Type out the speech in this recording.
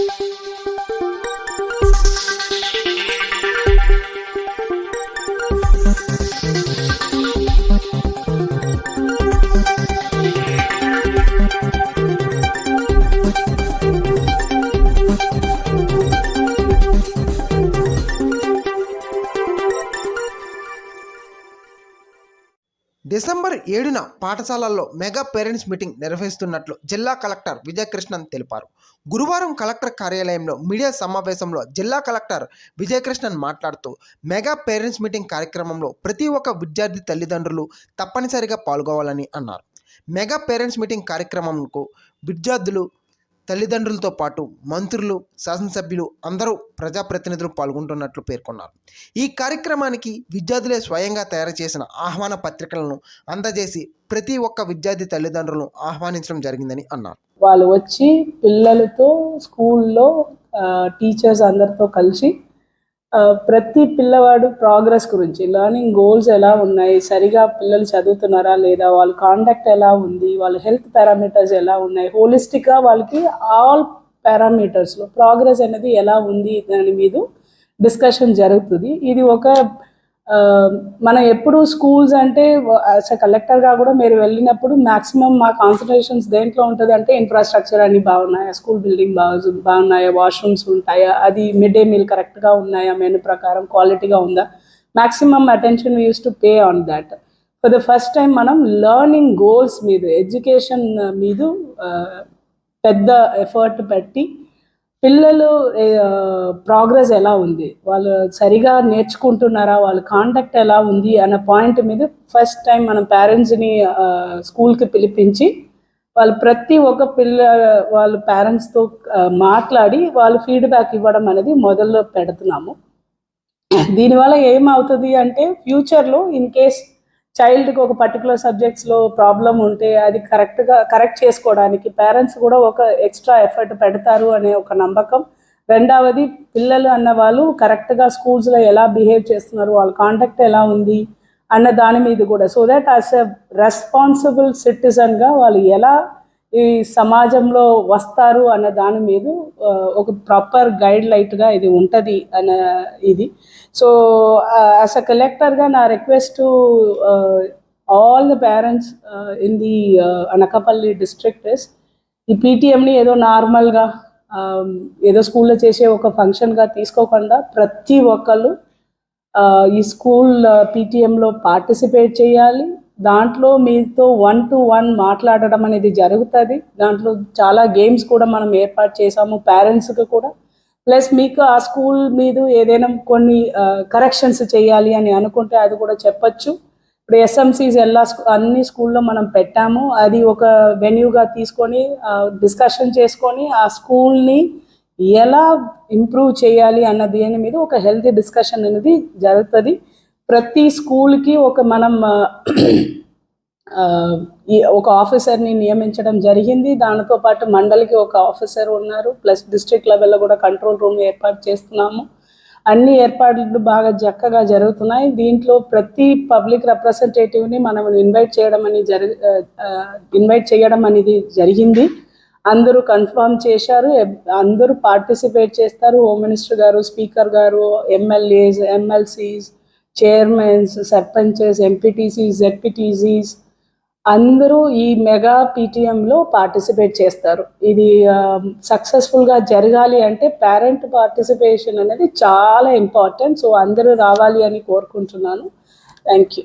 Thank you. December ఏడున పాఠశాలల్లో mega parents meeting నిర్వహిస్తున్నట్లు జిల్లా కలెక్టర్ విజయకృష్ణన్ తెలిపారు. గురువారం కలెక్టర్ కార్యాలయంలో మీడియా సమావేశంలో జిల్లా కలెక్టర్ విజయకృష్ణన్ మాట్లాడుతూ మెగా పేరెంట్స్ మీటింగ్ కార్యక్రమంలో ప్రతి ఒక్క విద్యార్థి తల్లిదండ్రులు తప్పనిసరిగా పాల్గొవాలని అన్నారు. మెగా పేరెంట్స్ మీటింగ్ కార్యక్రమంకు విద్యార్థులు తల్లిదండ్రులతో పాటు మంత్రులు శాసనసభ్యులు అందరూ ప్రజాప్రతినిధులు పాల్గొంటున్నట్లు పేర్కొన్నారు. ఈ కార్యక్రమానికి విద్యార్థులే స్వయంగా తయారు చేసిన ఆహ్వాన పత్రికలను అందజేసి ప్రతి ఒక్క విద్యార్థి తల్లిదండ్రులను ఆహ్వానించడం జరిగిందని అన్నారు. వాళ్ళు వచ్చి పిల్లలతో స్కూల్లో టీచర్స్ అందరితో కలిసి ప్రతి పిల్లవాడు ప్రోగ్రెస్ గురించి లర్నింగ్ గోల్స్ ఎలా ఉన్నాయి సరిగా పిల్లలు చదువుతున్నారా లేదా వాళ్ళ కాండక్ట్ ఎలా ఉంది వాళ్ళ హెల్త్ పారామీటర్స్ ఎలా ఉన్నాయి హోలిస్టిక్గా వాళ్ళకి ఆల్ పారామీటర్స్లో ప్రోగ్రెస్ అనేది ఎలా ఉంది దాని మీద డిస్కషన్ జరుగుతుంది. ఇది ఒక మనం ఎప్పుడు స్కూల్స్ అంటే యాజ్ అ కలెక్టర్గా కూడా మీరు వెళ్ళినప్పుడు మాక్సిమం మా కాన్సన్ట్రేషన్స్ దేంట్లో ఉంటుంది అంటే ఇన్ఫ్రాస్ట్రక్చర్ అన్ని బాగున్నాయా? స్కూల్ బిల్డింగ్ బాగు బాగున్నాయా? వాష్రూమ్స్ ఉంటాయా? అది మిడ్ డే మీల్ కరెక్ట్గా ఉన్నాయా? మెను ప్రకారం క్వాలిటీగా ఉందా? Maximum attention use to pay on that for the first time మనం లర్నింగ్ గోల్స్ మీద ఎడ్యుకేషన్ మీద పెద్ద ఎఫర్ట్ పెట్టి పిల్లలు ప్రోగ్రెస్ ఎలా ఉంది? వాళ్ళు సరిగా నేర్చుకుంటున్నారా? వాళ్ళ కాంటాక్ట్ ఎలా ఉంది? అన్న పాయింట్ మీద ఫస్ట్ టైం మనం పేరెంట్స్ని స్కూల్కి పిలిపించి వాళ్ళు ప్రతి ఒక్క పిల్ల వాళ్ళ పేరెంట్స్తో మాట్లాడి వాళ్ళు ఫీడ్బ్యాక్ ఇవ్వడం అనేది మొదలు పెడుతున్నాము. దీనివల్ల ఏమవుతుంది అంటే ఫ్యూచర్లో ఇన్ కేస్ చైల్డ్కి ఒక పర్టికులర్ సబ్జెక్ట్స్లో ప్రాబ్లం ఉంటే అది కరెక్ట్గా కరెక్ట్ చేసుకోవడానికి పేరెంట్స్ కూడా ఒక ఎక్స్ట్రా ఎఫర్ట్ పెడతారు అనే ఒక నమ్మకం. రెండవది పిల్లలు అన్న వాళ్ళు కరెక్ట్గా స్కూల్స్లో ఎలా బిహేవ్ చేస్తున్నారు వాళ్ళ కాంటాక్ట్ ఎలా ఉంది అన్న దాని మీద కూడా. So that as a responsible సిటిజన్గా వాళ్ళు ఎలా ఈ సమాజంలో వస్తారు అన్న దాని మీద ఒక ప్రాపర్ గైడ్ లైట్గా ఇది ఉంటుంది అన్న ఇది. సో యాజ్ అ కలెక్టర్గా నా request all the parents in the Anakapalli district is ఈ పీటీఎంని ఏదో నార్మల్గా ఏదో స్కూల్లో చేసే ఒక ఫంక్షన్గా తీసుకోకుండా ప్రతి ఒక్కళ్ళు ఈ స్కూల్ పీటీఎంలో పార్టిసిపేట్ చేయాలి. దాంట్లో మీతో వన్ టు వన్ మాట్లాడడం అనేది జరుగుతుంది. దాంట్లో చాలా గేమ్స్ కూడా మనం ఏర్పాటు చేసాము పేరెంట్స్కి కూడా. ప్లస్ మీకు ఆ స్కూల్ మీద ఏదైనా కొన్ని కరెక్షన్స్ చేయాలి అని అనుకుంటే అది కూడా చెప్పొచ్చు. ఇప్పుడు ఎస్ఎంసీస్ ఎలా అన్ని స్కూల్లో మనం పెట్టాము. అది ఒక వెన్యూగా తీసుకొని డిస్కషన్ చేసుకొని ఆ స్కూల్ని ఎలా ఇంప్రూవ్ చేయాలి అన్న దేని మీద ఒక హెల్తీ డిస్కషన్ అనేది జరుగుతుంది. ప్రతి స్కూల్కి ఒక మనం ఒక ఆఫీసర్ని నియమించడం జరిగింది. దానితో పాటు మండలికి ఒక ఆఫీసర్ ఉన్నారు. ప్లస్ డిస్ట్రిక్ట్ లెవెల్లో కూడా కంట్రోల్ రూమ్ ఏర్పాటు చేస్తున్నాము. అన్ని ఏర్పాట్లు బాగా చక్కగా జరుగుతున్నాయి. దీంట్లో ప్రతి పబ్లిక్ రిప్రజెంటేటివ్ని మనం ఇన్వైట్ చేయడం అని జరి ఇన్వైట్ చేయడం అనేది జరిగింది. అందరూ కన్ఫర్మ్ చేశారు. అందరూ పార్టిసిపేట్ చేస్తారు. హోమ్ మినిస్టర్ గారు స్పీకర్ గారు MLAs MLCs chairmans sarpanches MPTCs ZPTCs అందరూ ఈ మెగా పీటీఎంలో పార్టిసిపేట్ చేస్తారు. ఇది సక్సెస్ఫుల్గా జరగాలి అంటే పేరెంట్ పార్టిసిపేషన్ అనేది చాలా ఇంపార్టెంట్. సో అందరూ రావాలి అని కోరుకుంటున్నాను. Thank you